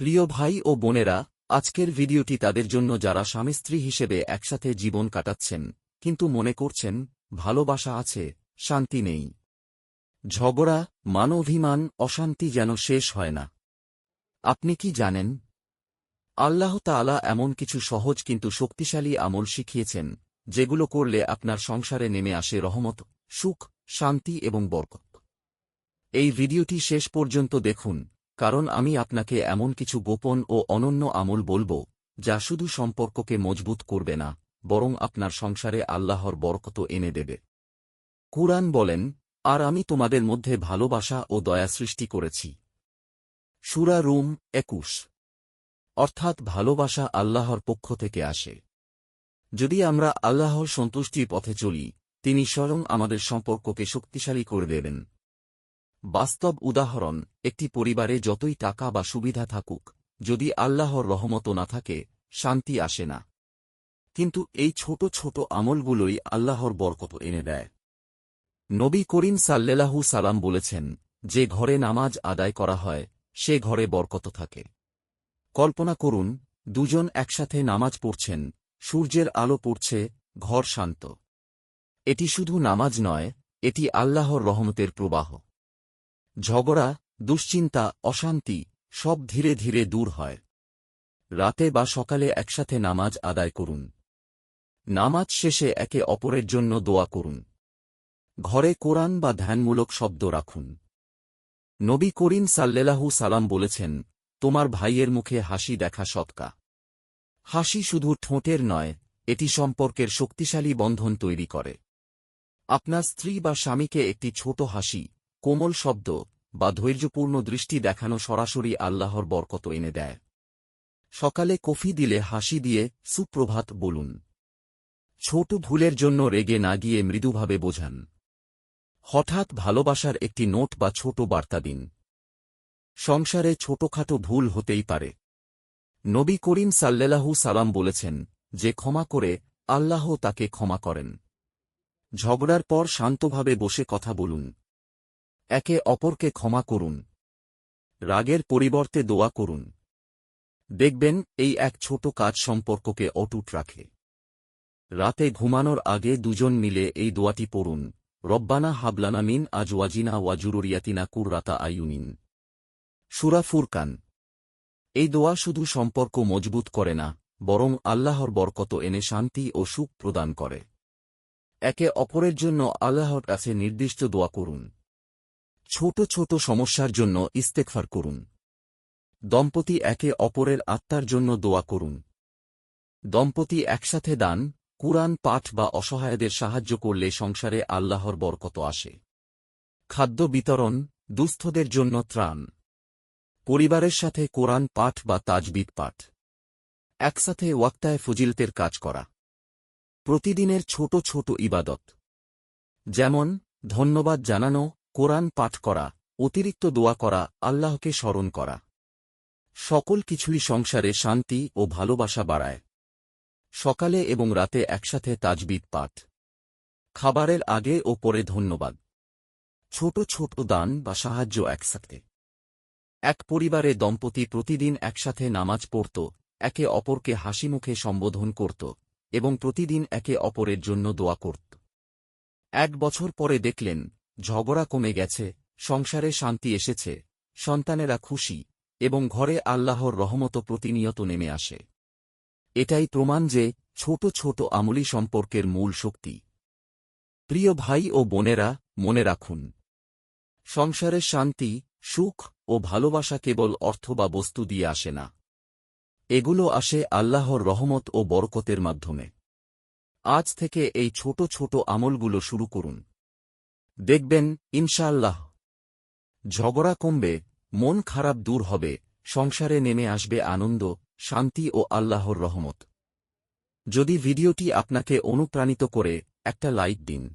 প্রিয় ভাই ও বোনেরা, আজকের ভিডিওটি তাদের জন্য যারা স্বামী স্ত্রী হিসেবে একসাথে জীবন কাটাচ্ছেন, কিন্তু মনে করছেন, ভালোবাসা আছে, শান্তি নেই। ঝগড়া মানভিমান অশান্তি যেন শেষ হয় না। আপনি কি জানেন? আল্লাহ তাআলা এমন কিছু সহজ কিন্তু শক্তিশালী আমল শিখিয়েছেন, যেগুলো করলে আপনার সংসারে নেমে আসে রহমত, সুখ, শান্তি এবং বরকত। এই ভিডিওটি শেষ পর্যন্ত দেখুন। কারণ আমি আপনাকে এমন কিছু গোপন ও অনন্য আমল বলব, যা শুধু সম্পর্ককে মজবুত করবে না, বরং আপনার সংসারে আল্লাহর বরকত এনে দেবে। কুরআন বলেন, আর আমি তোমাদের মধ্যে ভালোবাসা ও দয়া সৃষ্টি করেছি। সুরা রুম একুশ। অর্থাৎ ভালোবাসা আল্লাহর পক্ষ থেকে আসে। যদি আমরা আল্লাহর সন্তুষ্টির পথে চলি, তিনি স্বয়ং আমাদের সম্পর্ককে শক্তিশালী করে দেবেন। বাস্তব উদাহরণ, একটি পরিবারে যতই টাকা বা সুবিধা থাকুক, যদি আল্লাহর রহমত না থাকে, শান্তি আসে না। কিন্তু এই ছোট ছোট আমলগুলোই আল্লাহর বরকত এনে দেয়। নবী করিম সাল্লেলাহু সালাম বলেছেন, যে ঘরে নামাজ আদায় করা হয়, সে ঘরে বরকত থাকে। কল্পনা করুন, দুজন একসাথে নামাজ পড়ছেন, সূর্যের আলো পড়ছে, ঘর শান্ত। এটি শুধু নামাজ নয়, এটি আল্লাহর রহমতের প্রবাহ। ঝগড়া, দুশ্চিন্তা, অশান্তি সব ধীরে ধীরে দূর হয়। রাতে বা সকালে একসাথে নামাজ আদায় করুন। নামাজ শেষে একে অপরের জন্য দোয়া করুন। ঘরে কোরআন বা ধ্যানমূলক শব্দ রাখুন। নবী করিম সাল্লেলাহু সালাম বলেছেন, তোমার ভাইয়ের মুখে হাসি দেখা সৎকা। হাসি শুধু ঠোঁটের নয়, এটি সম্পর্কের শক্তিশালী বন্ধন তৈরি করে। আপনার স্ত্রী বা স্বামীকে একটি ছোট হাসি কোমল শব্দ বা ধৈর্যপূর্ণ দৃষ্টি দেখানো সরাসরি আল্লাহর বরকত এনে দেয়। সকালে কফি দিলে হাসি দিয়ে সুপ্রভাত বলুন, ছোট ভুলের জন্য রেগে না গিয়ে মৃদুভাবে বোঝান। হঠাৎ ভালোবাসার একটি নোট বা ছোট বার্তা দিন। সংসারে ছোটখাটো ভুল হতেই পারে। নবী করিম সাল্লেলাহু সালাম বলেছেন যে ক্ষমা করে আল্লাহ তাকে ক্ষমা করেন। ঝগড়ার পর শান্তভাবে বসে কথা বলুন একে অপরকে ক্ষমা করুন। রাগের পরিবর্তে দোয়া করুন। দেখবেন, এই এক ছোট কাজ সম্পর্ককে অটুট রাখে। রাতে ঘুমানোর আগে দুজন মিলে এই দোয়াটি পড়ুন। রব্বানা হাবলানা মিন আজওয়াজিনা ওয়াজুরুরিয়াতিনা কুররাতা আয়ুনিন সুরা ফুরকান। এই দোয়া শুধু সম্পর্ক মজবুত করে না, বরং আল্লাহর বরকত এনে শান্তি ও সুখ প্রদান করে। একে অপরের জন্য আল্লাহর কাছে নির্দিষ্ট দোয়া করুন। ছোট ছোট সমস্যার জন্য ইস্তেকফার করুন। দম্পতি একে অপরের আত্মার জন্য দোয়া করুন। দম্পতি একসাথে দান, কুরআন পাঠ বা অসহায়দের সাহায্য করলে সংসারে আল্লাহর বরকত আসে। খাদ্য বিতরণ, দুস্থদের জন্য ত্রাণ। পরিবারের সাথে কোরআন পাঠ বা তাজবিদ পাঠ। একসাথে ওয়াক্তায় ফজিলতের কাজ করা। প্রতিদিনের ছোট ছোট ইবাদত। যেমন, ধন্যবাদ জানানো কোরআন পাঠ করা, অতিরিক্ত দোয়া করা, আল্লাহকে স্মরণ করা। সকল কিছুই সংসারে শান্তি ও ভালোবাসা বাড়ায়। সকালে এবং রাতে একসাথে তাজবিদ পাঠ। খাবারের আগে ও পরে ধন্যবাদ। ছোট ছোট দান বা সাহায্য একসাথে। এক পরিবারে দম্পতি প্রতিদিন একসাথে নামাজ পড়ত, একে অপরকে হাসিমুখে সম্বোধন করত এবং প্রতিদিন একে অপরের জন্য দোয়া করত। এক বছর পরে দেখলেন ঝগড়া কমে গেছে, সংসারে শান্তি এসেছে, সন্তানেরা খুশি, এবং ঘরে আল্লাহর রহমত প্রতিনিয়ত নেমে আসে। এটাই প্রমাণ যে ছোট ছোট আমলি সম্পর্কের মূল শক্তি। প্রিয় ভাই ও বোনেরা, মনে রাখুন সংসারের শান্তি, সুখ ও ভালোবাসা কেবল অর্থ বা বস্তু দিয়ে আসে না। এগুলো আসে আল্লাহর রহমত ও বরকতের মাধ্যমে। আজ থেকে এই ছোট ছোট আমলগুলো শুরু করুন। দেখবেন, ইনশাআল্লাহ। ঝগড়া কমবে, মন খারাপ দূর হবে, সংসারে নেমে আসবে আনন্দ, শান্তি ও আল্লাহর রহমত। যদি ভিডিওটি আপনাকে অনুপ্রাণিত করে, একটা লাইক দিন।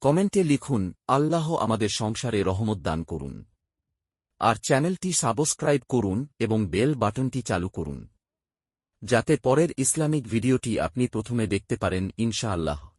কমেন্টে লিখুন, আল্লাহ আমাদের সংসারে রহমত দান করুন। আর চ্যানেলটি সাবস্ক্রাইব করুন এবং বেল বাটনটি চালু করুন। যাতে পরের ইসলামিক ভিডিওটি আপনি প্রথমে দেখতে পারেন, ইনশাআল্লাহ।